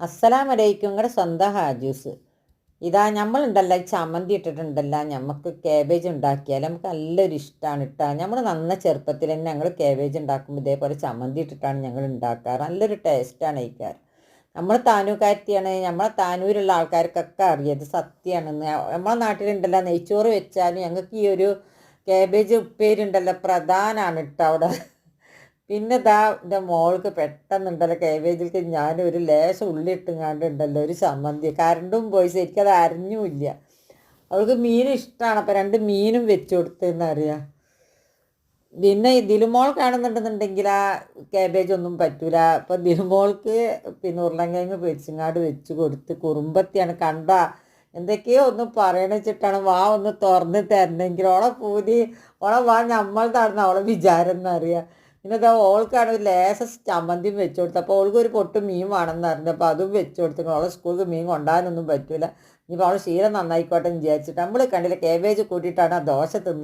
അസ്സലാമലൈക്കും നിങ്ങളുടെ സ്വന്തം ഹാജൂസ്. ഇതാ നമ്മളുണ്ടല്ലോ ചമ്മന്തി ഇട്ടിട്ടുണ്ടല്ലോ നമുക്ക് കാബേജ് ഉണ്ടാക്കിയാൽ നമുക്ക് നല്ലൊരു ഇഷ്ടമാണ് ഇട്ടാ നമ്മൾ നന്ന ചെറുപ്പത്തിൽ തന്നെ ഞങ്ങൾ കാബേജ് ഉണ്ടാക്കുമ്പോൾ ഇതേപോലെ ചമ്മന്തി ഇട്ടിട്ടാണ് ഞങ്ങൾ ഉണ്ടാക്കാറ്. നല്ലൊരു ടേസ്റ്റാണ് കഴിക്കാറ് നമ്മൾ താനൂക്കാരത്തിയാണ് നമ്മളെ താനൂരുള്ള ആൾക്കാർക്കൊക്കെ അറിയത് സത്യമാണെന്ന് നമ്മളെ നാട്ടിലുണ്ടല്ലോ നെയ്ച്ചോറ് വെച്ചാലും ഞങ്ങൾക്ക് ഈ ഒരു കാബേജ് ഉപ്പേരുണ്ടല്ലോ പ്രധാനമാണ് കേട്ടോ അവിടെ. പിന്നെ ദാ എന്റെ മോൾക്ക് പെട്ടെന്നുണ്ടല്ലോ കേബേജിലേക്ക് ഞാൻ ഒരു ലേശം ഉള്ളി ഇട്ടുങ്ങാണ്ടുണ്ടല്ലോ ഒരു ചമ്മന്തി. കരണ്ടും പോയി ശരിക്കും അത് അവൾക്ക് മീൻ ഇഷ്ടമാണ് അപ്പം രണ്ട് മീനും വെച്ച് കൊടുത്തെന്നറിയാം പിന്നെ ഈ ദിലുമോൾ കാണുന്നുണ്ടെന്നുണ്ടെങ്കിൽ ആ കാബേജ് ഒന്നും പറ്റൂല. അപ്പം ദിലുമോൾക്ക് പിന്നെ ഉരുളങ്കിഴങ്ങ് പൊരിച്ചിങ്ങാട് വെച്ച് കൊടുത്ത് കുറുമ്പത്തിയാണ്. കണ്ട എന്തൊക്കെയോ ഒന്ന് പറയണ വെച്ചിട്ടാണ് വാ ഒന്ന് തുറന്ന് തരണമെങ്കിൽ ഓളെ പൂതി ഓളെ വാ നമ്മൾ തടന്ന അവളെ വിചാരം എന്നറിയാം. ഇതാ ഓൾക്കാണ് ഒരു ലേശ ചമ്മന്തിയും വെച്ച് കൊടുത്തത് അപ്പോൾ ഓൾക്ക് ഒരു പൊട്ട് മീൻ വേണമെന്ന് പറഞ്ഞു. അപ്പോൾ അതും വെച്ച് കൊടുത്തു അവളെ സ്കൂൾക്ക് മീൻ കൊണ്ടാനൊന്നും പറ്റില്ല ഇനിയിപ്പോൾ അവളെ ശീലം നന്നായിക്കോട്ടെ എന്ന് വിചാരിച്ചിട്ട് നമ്മൾ കണ്ടില്ല കേബേജ് കൂട്ടിയിട്ടാണ് ആ ദോശ തിന്ന്